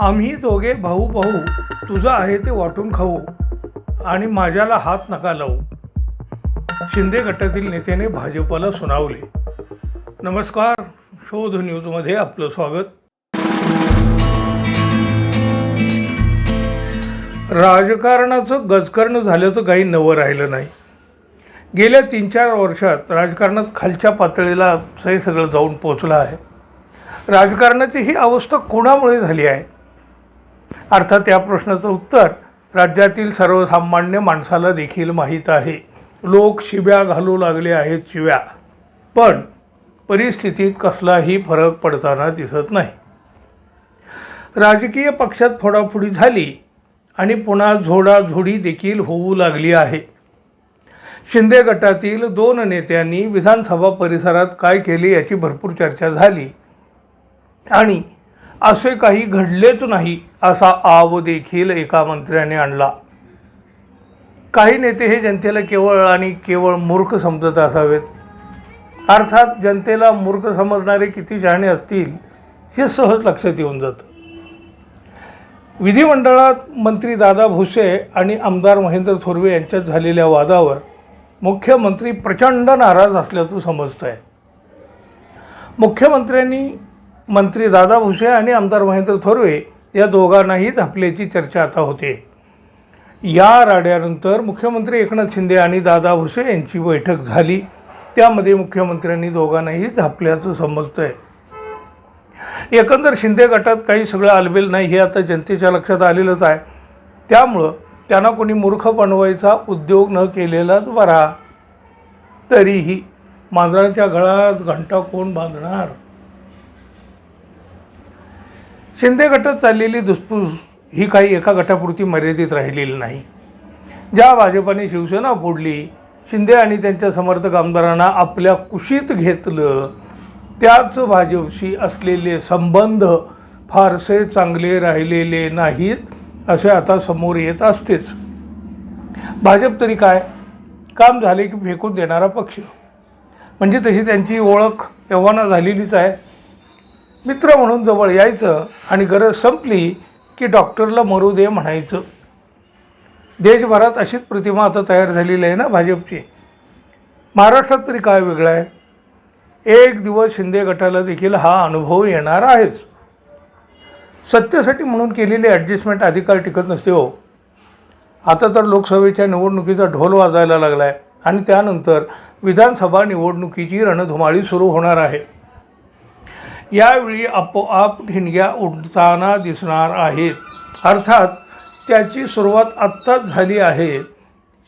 आम्ही दोघे भाऊ भाऊ तुझं आहे ते वाटून खाऊ आणि माझ्याला हात नका लावू. शिंदे गटातील नेत्याने भाजपला सुनावले. नमस्कार शोध न्यूजमध्ये आपलं स्वागत. राजकारणाचं गजकर्ण झाल्याचं काही नवं राहिलं नाही. गेल्या तीन चार वर्षात राजकारणात खालच्या पातळीला हे सगळं जाऊन पोचलं आहे. राजकारणाची ही अवस्था कोणामुळे झाली आहे? अर्थात या प्रश्नाचं उत्तर राज्यातील सर्वसामान्य माणसाला देखील माहीत आहे. लोक शिव्या घालू लागले आहेत शिव्या. पण परिस्थितीत कसलाही फरक पडताना दिसत नाही. राजकीय पक्षात फोडाफोडी झाली आणि पुन्हा झोडाझोडी देखील होऊ लागली आहे. शिंदे गटातील दोन नेत्यांनी विधानसभा परिसरात काय केले याची भरपूर चर्चा झाली आणि असे काही घडलेच नाही असा आव देखील एका मंत्र्याने आणला. काही नेते हे जनतेला केवळ आणि केवळ मूर्ख समजत असावेत. अर्थात जनतेला मूर्ख समजणारे किती शहाणे असतील हे सहज लक्षात येऊन जातं. विधिमंडळात मंत्री दादा भुसे आणि आमदार महेंद्र थोरवे यांच्यात झालेल्या वादावर मुख्यमंत्री प्रचंड नाराज असल्याचं समजतं आहे मुख्यमंत्र्यांनी मंत्री दादा भुसे आणि आमदार महेंद्र थोरवे या दोघांनाही धापल्याची चर्चा आता होते. या राड्यानंतर मुख्यमंत्री एकनाथ शिंदे आणि दादा भुसे यांची बैठक झाली. त्यामध्ये मुख्यमंत्र्यांनी दोघांनाही झापल्याचं समजतं आहे एकंदर शिंदे गटात काही सगळं आलबेल नाही हे आता जनतेच्या लक्षात आलेलंच आहे. त्यामुळं त्यांना कोणी मूर्ख बनवायचा उद्योग न केलेलाच बरा. तरीही मांजराच्या गळात घंटा कोण बांधणार? शिंदे गटात चाललेली धुसफूस ही काही एका गटापुरती मर्यादित राहिलेली नाही. ज्या भाजपाने शिवसेना फोडली शिंदे आणि त्यांच्या समर्थक आमदारांना आपल्या कुशीत घेतलं त्याच भाजपशी असलेले संबंध फारसे चांगले राहिलेले नाहीत असे आता समोर येत असतेच. भाजप तरी काय? काम झाले की फेकून देणारा पक्ष. म्हणजे तशी त्यांची ओळख एव्हाना झालेलीच आहे. मित्र म्हणून जवळ यायचं आणि गरज संपली की डॉक्टरला मरू दे म्हणायचं. देशभरात अशीच प्रतिमा आता तयार झालेली आहे ना भाजपची. महाराष्ट्रात तरी काय वेगळं आहे? एक दिवस शिंदे गटाला देखील हा अनुभव येणार आहेच. सत्तेसाठी म्हणून केलेली ॲडजस्टमेंट अधिकार टिकत नसते हो. आता तर लोकसभेच्या निवडणुकीचा ढोल वाजायला लागला आहे आणि त्यानंतर विधानसभा निवडणुकीची रणधुमाळी सुरू होणार आहे. यावेळी आपोआप ठिणग्या उडताना दिसणार आहेत. अर्थात त्याची सुरुवात आत्ताच झाली आहे.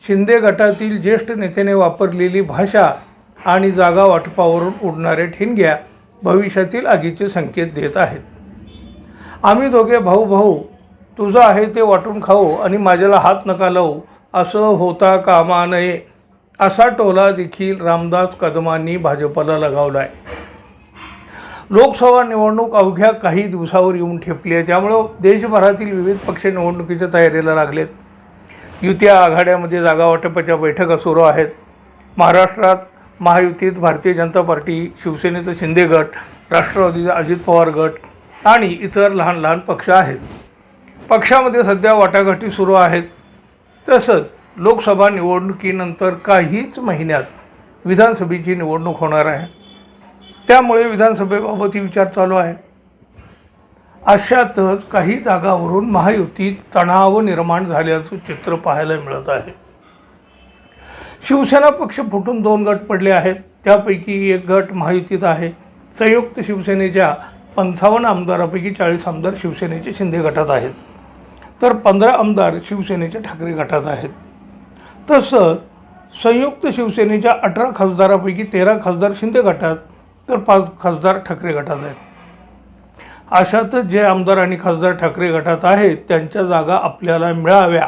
शिंदे गटातील ज्येष्ठ नेत्याने वापरलेली भाषा आणि जागा वाटपावरून उडणाऱ्या ठिणग्या भविष्यातील आगीचे संकेत देत आहेत. आम्ही दोघे भाऊ भाऊ तुझं आहे ते वाटून खाऊ आणि माझ्याला हात नका लावू असं होता कामा नये असा टोला देखील रामदास कदमांनी भाजपला लगावला आहे लोकसभा निवडणूक अवघ्या काही दिवसावर येऊन ठेपली आहे. त्यामुळं देशभरातील विविध पक्ष निवडणुकीच्या तयारीला लागलेत. युत्या आघाड्यामध्ये जागा वाटपाच्या बैठका सुरू आहेत. महाराष्ट्रात महायुतीत भारतीय जनता पार्टी शिवसेनेचं शिंदे गट राष्ट्रवादीचा अजित पवार गट आणि इतर लहान लहान पक्ष आहेत. पक्षामध्ये सध्या वाटाघाटी सुरू आहेत. तसंच लोकसभा निवडणुकीनंतर काहीच महिन्यात विधानसभेची निवडणूक होणार आहे. त्यामुळे विधानसभेबाबतही विचार चालू आहे. अशातच काही जागावरून महायुतीत तणाव निर्माण झाल्याचं चित्र पाहायला मिळत आहे. शिवसेना पक्ष फुटून दोन गट पडले आहेत. त्यापैकी एक गट महायुतीत आहे. संयुक्त शिवसेनेच्या पंचावन्न आमदारापैकी चाळीस आमदार शिवसेनेचे शिंदे गटात आहेत. तर पंधरा आमदार शिवसेनेच्या ठाकरे गटात आहेत. तसंच संयुक्त शिवसेनेच्या अठरा खासदारापैकी तेरा खासदार शिंदे गटात तर पाच खासदार ठाकरे गटात आहेत. अशातच जे आमदार आणि खासदार ठाकरे गटात आहेत त्यांच्या जागा आपल्याला मिळाव्या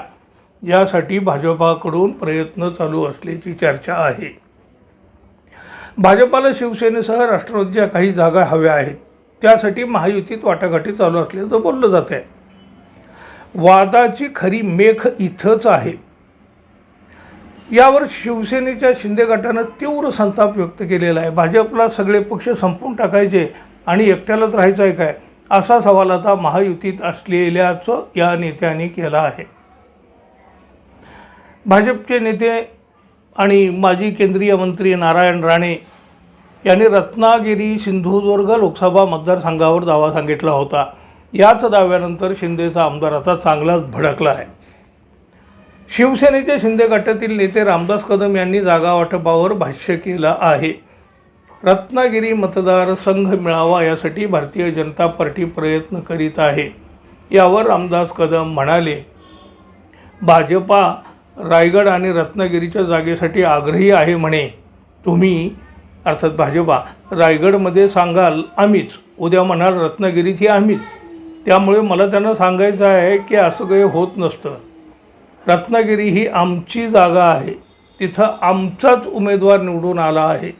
यासाठी भाजपाकडून प्रयत्न चालू असल्याची चर्चा आहे. भाजपाला शिवसेनेसह राष्ट्रवादीच्या काही जागा हव्या आहेत. त्यासाठी महायुतीत वाटाघाटी चालू असल्याचं बोललं जात आहे वादाची खरी मेख इथंच आहे. यावर शिवसेनेच्या शिंदे गटानं तीव्र संताप व्यक्त केलेला आहे. भाजपला सगळे पक्ष संपून टाकायचे आणि एकट्यालाच राहायचं आहे काय? असा सवाल आता महायुतीत असलेल्याचं या नेत्यांनी केला आहे. भाजपचे नेते आणि माजी केंद्रीय मंत्री नारायण राणे यांनी रत्नागिरी सिंधुदुर्ग लोकसभा मतदारसंघावर दावा सांगितला होता. याच दाव्यानंतर शिंदेचा आमदार आता चांगलाच भडकला आहे. शिवसेनेचे शिंदे गटातील नेते रामदास कदम यांनी जागा वाटपावर भाष्य केलं आहे. रत्नागिरी मतदारसंघ मिळावा यासाठी भारतीय जनता पार्टी प्रयत्न करीत आहे. यावर रामदास कदम म्हणाले भाजपा रायगड आणि रत्नागिरीच्या जागेसाठी आग्रही आहे म्हणे. तुम्ही अर्थात भाजपा रायगडमध्ये सांगाल आम्हीच. उद्या म्हणाल रत्नागिरीत ही आम्हीच. त्यामुळे मला त्यांना सांगायचं आहे की असं काही होत नसतं. रत्नागिरी ही आमची जागा आहे. तिथं आमचाच उमेदवार निवडून आला आहे.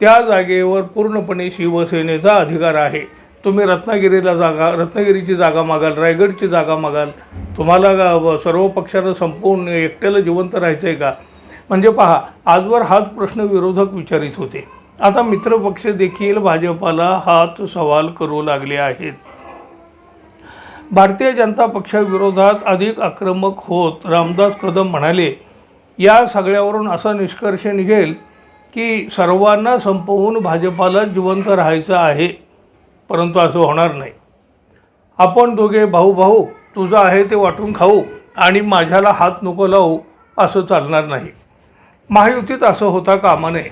त्या जागेवर पूर्णपणे शिवसेनेचा अधिकार आहे. तुम्ही रत्नागिरीला जागा रत्नागिरीची जागा मागाल रायगडची जागा मागाल. तुम्हाला सर्व पक्षानं संपवून एकट्याला जिवंत राहायचं आहे का? म्हणजे पहा आजवर हाच प्रश्न विरोधक विचारित होते. आता मित्रपक्ष देखील भाजपाला हाच सवाल करू लागले आहेत. भारतीय जनता पक्षाविरोधात अधिक आक्रमक होत रामदास कदम म्हणाले या सगळ्यावरून असा निष्कर्ष निघेल की सर्वांना संपवून भाजपाला जिवंत राहायचं आहे परंतु असं होणार नाही. आपण दोघे भाऊ भाऊ तुझं आहे ते वाटून खाऊ आणि माझ्याला हात नको लावू असं चालणार नाही. महायुतीत असं होता कामा नये.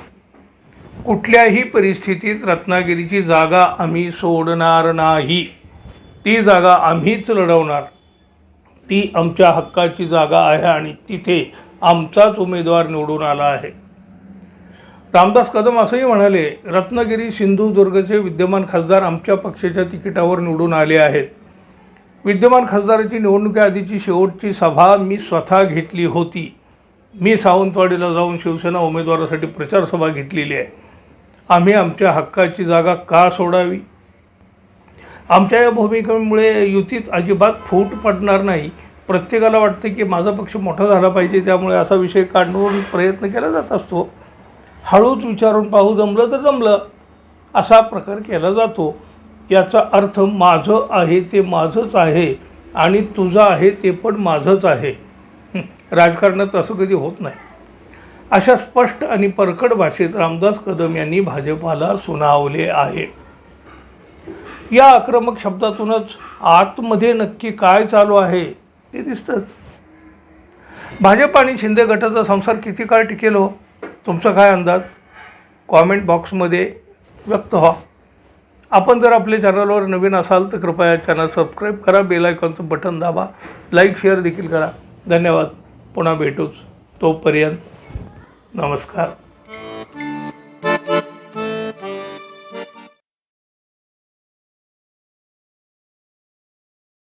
कुठल्याही परिस्थितीत रत्नागिरीची जागा आम्ही सोडणार नाही. ती जागा आम्हीच लढवणार. ती आमच्या हक्काची जागा आहे आणि तिथे आमचाच उमेदवार निवडून आला आहे. रामदास कदम असंही म्हणाले रत्नागिरी सिंधुदुर्गचे विद्यमान खासदार आमच्या पक्षाच्या तिकिटावर निवडून आले आहेत. विद्यमान खासदाराची निवडणुकीआधीची शेवटची सभा मी स्वतः घेतली होती. मी सावंतवाडीला जाऊन शिवसेना उमेदवारासाठी प्रचारसभा घेतलेली आहे. आम्ही आमच्या हक्काची जागा का सोडावी? आमच्या या भूमिकेमुळे युतीत अजिबात फूट पडणार नाही. प्रत्येकाला वाटतं की माझा पक्ष मोठा झाला पाहिजे त्यामुळे असा विषय काढून प्रयत्न केला जात असतो. हळूच विचारून पाहू जमलं तर जमलं असा प्रकार केला जातो. याचा अर्थ माझं आहे ते माझंच आहे आणि तुझं आहे ते पण माझंच आहे. राजकारणात असं कधी होत नाही. अशा स्पष्ट आणि परकट भाषेत रामदास कदम यांनी भाजपाला सुनावले आहे. या आक्रमक शब्दातूनच आतमध्ये नक्की काय चालू आहे ते दिसतंच. भाजप आणि शिंदे गटाचा संसार किती काळ टिकेल हो? तुमचा काय अंदाज? कॉमेंट बॉक्समध्ये व्यक्त व्हा. आपण जर आपल्या चॅनलवर नवीन असाल तर कृपया चॅनल सबस्क्राईब करा बेल आयकॉनचं बटन दाबा. लाईक शेअर देखील करा. धन्यवाद. पुन्हा भेटूच. तोपर्यंत नमस्कार.